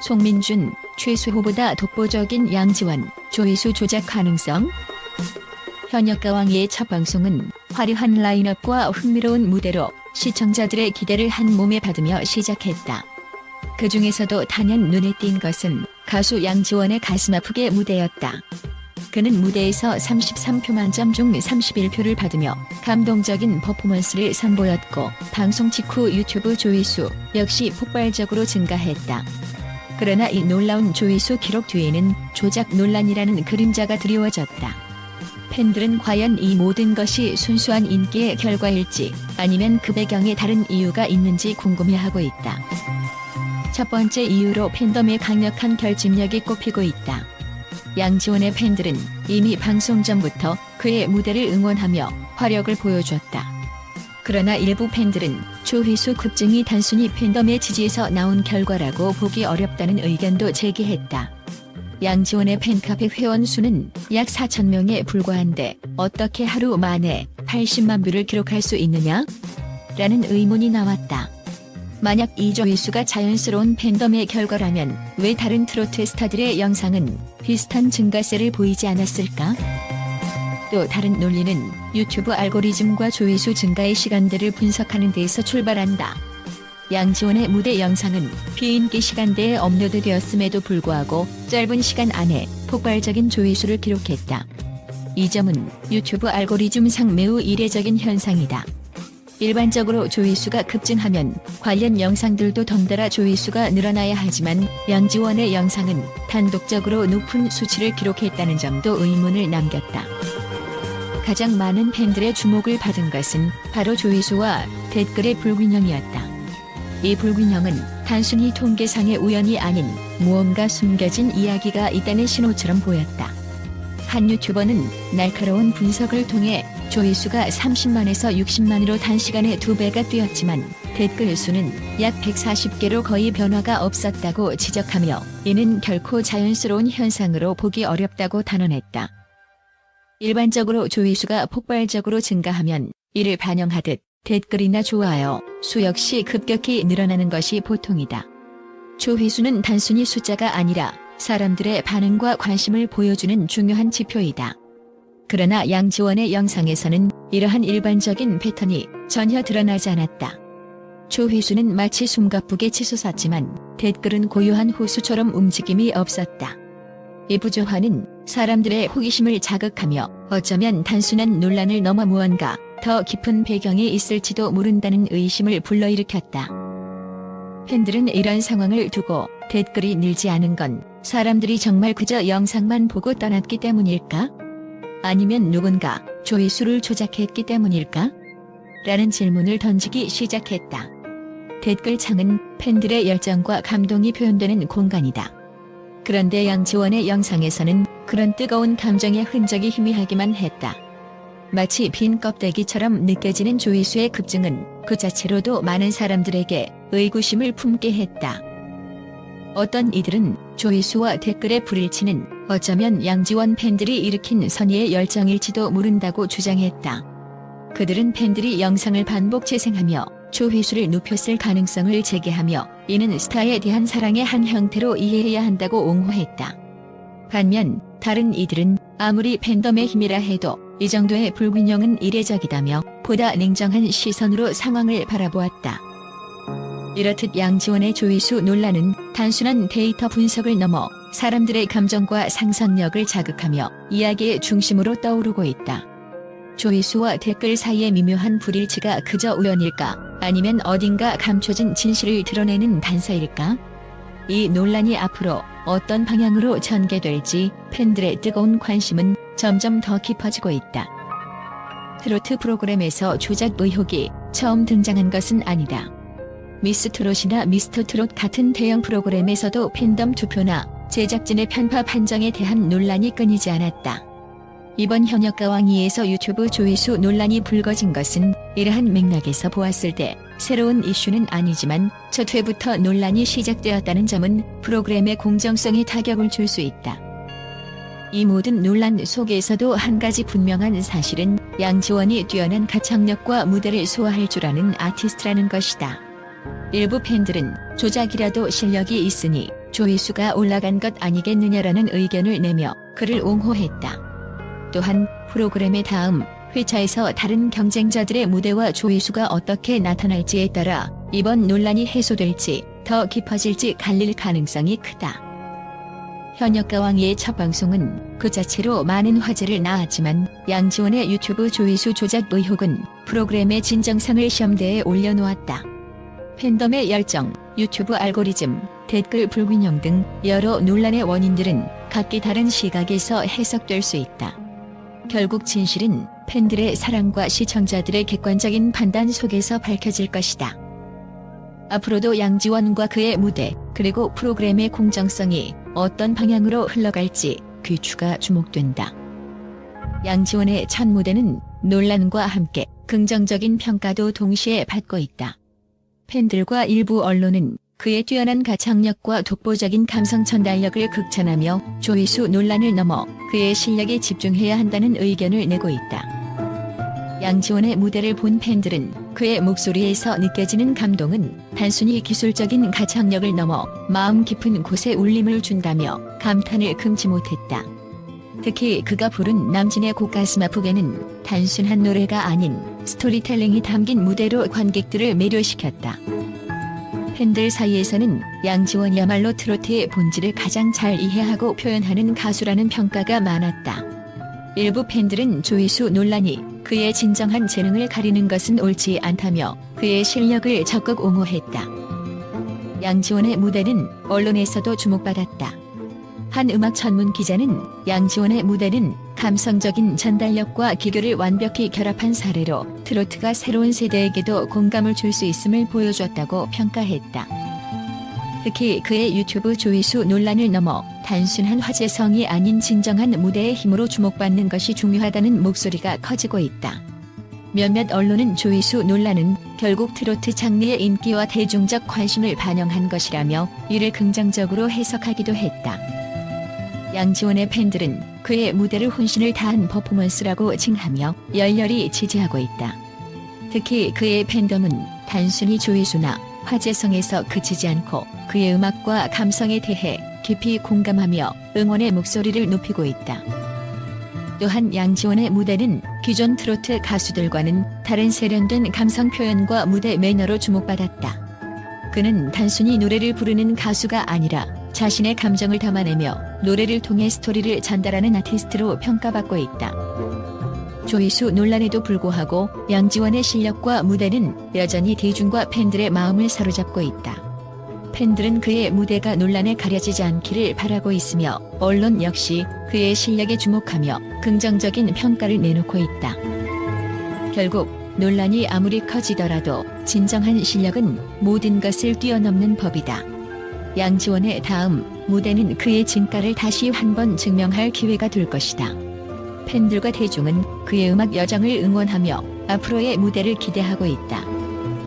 송민준, 최수호보다 독보적인 양지원, 조회수 조작 가능성? 현역 가왕의 첫 방송은 화려한 라인업과 흥미로운 무대로 시청자들의 기대를 한 몸에 받으며 시작했다. 그 중에서도 단연 눈에 띈 것은 가수 양지원의 가슴 아프게 무대였다. 그는 무대에서 33표 만점 중 31표를 받으며 감동적인 퍼포먼스를 선보였고 방송 직후 유튜브 조회수 역시 폭발적으로 증가했다. 그러나 이 놀라운 조회수 기록 뒤에는 조작 논란이라는 그림자가 드리워졌다. 팬들은 과연 이 모든 것이 순수한 인기의 결과일지 아니면 그 배경에 다른 이유가 있는지 궁금해하고 있다. 첫 번째 이유로 팬덤의 강력한 결집력이 꼽히고 있다. 양지원의 팬들은 이미 방송 전부터 그의 무대를 응원하며 화력을 보여줬다. 그러나 일부 팬들은 조회수 급증이 단순히 팬덤의 지지에서 나온 결과라고 보기 어렵다는 의견도 제기했다. 양지원의 팬카페 회원 수는 약 4천 명에 불과한데 어떻게 하루 만에 80만 뷰를 기록할 수 있느냐? 라는 의문이 나왔다. 만약 이 조회수가 자연스러운 팬덤의 결과라면 왜 다른 트로트 스타들의 영상은 비슷한 증가세를 보이지 않았을까? 또 다른 논리는 유튜브 알고리즘과 조회수 증가의 시간대를 분석하는 데에서 출발한다. 양지원의 무대 영상은 비인기 시간대에 업로드되었음에도 불구하고 짧은 시간 안에 폭발적인 조회수를 기록했다. 이 점은 유튜브 알고리즘상 매우 이례적인 현상이다. 일반적으로 조회수가 급증하면 관련 영상들도 덩달아 조회수가 늘어나야 하지만 양지원의 영상은 단독적으로 높은 수치를 기록했다는 점도 의문을 남겼다. 가장 많은 팬들의 주목을 받은 것은 바로 조회수와 댓글의 불균형이었다. 이 불균형은 단순히 통계상의 우연이 아닌 무언가 숨겨진 이야기가 있다는 신호처럼 보였다. 한 유튜버는 날카로운 분석을 통해 조회수가 30만에서 60만으로 단시간에 두 배가 뛰었지만 댓글 수는 약 140개로 거의 변화가 없었다고 지적하며 이는 결코 자연스러운 현상으로 보기 어렵다고 단언했다. 일반적으로 조회수가 폭발적으로 증가하면 이를 반영하듯 댓글이나 좋아요 수 역시 급격히 늘어나는 것이 보통이다. 조회수는 단순히 숫자가 아니라 사람들의 반응과 관심을 보여주는 중요한 지표이다. 그러나 양지원의 영상에서는 이러한 일반적인 패턴이 전혀 드러나지 않았다. 조회수는 마치 숨가쁘게 치솟았지만 댓글은 고요한 호수처럼 움직임이 없었다. 이 부조화는 사람들의 호기심을 자극하며 어쩌면 단순한 논란을 넘어 무언가 더 깊은 배경이 있을지도 모른다는 의심을 불러일으켰다. 팬들은 이런 상황을 두고 댓글이 늘지 않은 건 사람들이 정말 그저 영상만 보고 떠났기 때문일까? 아니면 누군가 조회수를 조작했기 때문일까? 라는 질문을 던지기 시작했다. 댓글창은 팬들의 열정과 감동이 표현되는 공간이다. 그런데 양지원의 영상에서는 그런 뜨거운 감정의 흔적이 희미하기만 했다. 마치 빈 껍데기처럼 느껴지는 조회수의 급증은 그 자체로도 많은 사람들에게 의구심을 품게 했다. 어떤 이들은 조회수와 댓글의 불일치는 어쩌면 양지원 팬들이 일으킨 선의의 열정일지도 모른다고 주장했다. 그들은 팬들이 영상을 반복 재생하며 조회수를 높였을 가능성을 제기하며 이는 스타에 대한 사랑의 한 형태로 이해해야 한다고 옹호했다. 반면 다른 이들은 아무리 팬덤의 힘이라 해도 이 정도의 불균형은 이례적이다며 보다 냉정한 시선으로 상황을 바라보았다. 이렇듯 양지원의 조회수 논란은 단순한 데이터 분석을 넘어 사람들의 감정과 상상력을 자극하며 이야기의 중심으로 떠오르고 있다. 조회수와 댓글 사이의 미묘한 불일치가 그저 우연일까? 아니면 어딘가 감춰진 진실을 드러내는 단서일까? 이 논란이 앞으로 어떤 방향으로 전개될지 팬들의 뜨거운 관심은 점점 더 깊어지고 있다. 트로트 프로그램에서 조작 의혹이 처음 등장한 것은 아니다. 미스 트롯이나 미스터 트롯 같은 대형 프로그램에서도 팬덤 투표나 제작진의 편파 판정에 대한 논란이 끊이지 않았다. 이번 현역 가왕이에서 유튜브 조회수 논란이 불거진 것은 이러한 맥락에서 보았을 때 새로운 이슈는 아니지만 첫 회부터 논란이 시작되었다는 점은 프로그램의 공정성에 타격을 줄 수 있다. 이 모든 논란 속에서도 한 가지 분명한 사실은 양지원이 뛰어난 가창력과 무대를 소화할 줄 아는 아티스트라는 것이다. 일부 팬들은 조작이라도 실력이 있으니 조회수가 올라간 것 아니겠느냐라는 의견을 내며 그를 옹호했다. 또한 프로그램의 다음 회차에서 다른 경쟁자들의 무대와 조회수가 어떻게 나타날지에 따라 이번 논란이 해소될지 더 깊어질지 갈릴 가능성이 크다. 현역가왕의 첫 방송은 그 자체로 많은 화제를 낳았지만 양지원의 유튜브 조회수 조작 의혹은 프로그램의 진정성을 시험대에 올려놓았다. 팬덤의 열정, 유튜브 알고리즘, 댓글 불균형 등 여러 논란의 원인들은 각기 다른 시각에서 해석될 수 있다. 결국 진실은 팬들의 사랑과 시청자들의 객관적인 판단 속에서 밝혀질 것이다. 앞으로도 양지원과 그의 무대, 그리고 프로그램의 공정성이 어떤 방향으로 흘러갈지 귀추가 주목된다. 양지원의 첫 무대는 논란과 함께 긍정적인 평가도 동시에 받고 있다. 팬들과 일부 언론은 그의 뛰어난 가창력과 독보적인 감성 전달력을 극찬하며 조회수 논란을 넘어 그의 실력에 집중해야 한다는 의견을 내고 있다. 양지원의 무대를 본 팬들은 그의 목소리에서 느껴지는 감동은 단순히 기술적인 가창력을 넘어 마음 깊은 곳에 울림을 준다며 감탄을 금치 못했다. 특히 그가 부른 남진의 곡가슴 아프게는 단순한 노래가 아닌 스토리텔링이 담긴 무대로 관객들을 매료시켰다. 팬들 사이에서는 양지원이야말로 트로트의 본질을 가장 잘 이해하고 표현하는 가수라는 평가가 많았다. 일부 팬들은 조회수 논란이 그의 진정한 재능을 가리는 것은 옳지 않다며 그의 실력을 적극 옹호했다. 양지원의 무대는 언론에서도 주목받았다. 한 음악 전문 기자는 양지원의 무대는 감성적인 전달력과 기교를 완벽히 결합한 사례로 트로트가 새로운 세대에게도 공감을 줄 수 있음을 보여줬다고 평가했다. 특히 그의 유튜브 조회수 논란을 넘어 단순한 화제성이 아닌 진정한 무대의 힘으로 주목받는 것이 중요하다는 목소리가 커지고 있다. 몇몇 언론은 조회수 논란은 결국 트로트 장르의 인기와 대중적 관심을 반영한 것이라며 이를 긍정적으로 해석하기도 했다. 양지원의 팬들은 그의 무대를 혼신을 다한 퍼포먼스라고 칭하며 열렬히 지지하고 있다. 특히 그의 팬덤은 단순히 조회수나 화제성에서 그치지 않고 그의 음악과 감성에 대해 깊이 공감하며 응원의 목소리를 높이고 있다. 또한 양지원의 무대는 기존 트로트 가수들과는 다른 세련된 감성 표현과 무대 매너로 주목받았다. 그는 단순히 노래를 부르는 가수가 아니라 자신의 감정을 담아내며 노래를 통해 스토리를 전달하는 아티스트로 평가받고 있다. 조회수 논란에도 불구하고 양지원의 실력과 무대는 여전히 대중과 팬들의 마음을 사로잡고 있다. 팬들은 그의 무대가 논란에 가려지지 않기를 바라고 있으며 언론 역시 그의 실력에 주목하며 긍정적인 평가를 내놓고 있다. 결국 논란이 아무리 커지더라도 진정한 실력은 모든 것을 뛰어넘는 법이다. 양지원의 다음 무대는 그의 진가를 다시 한 번 증명할 기회가 될 것이다. 팬들과 대중은 그의 음악 여정을 응원하며 앞으로의 무대를 기대하고 있다.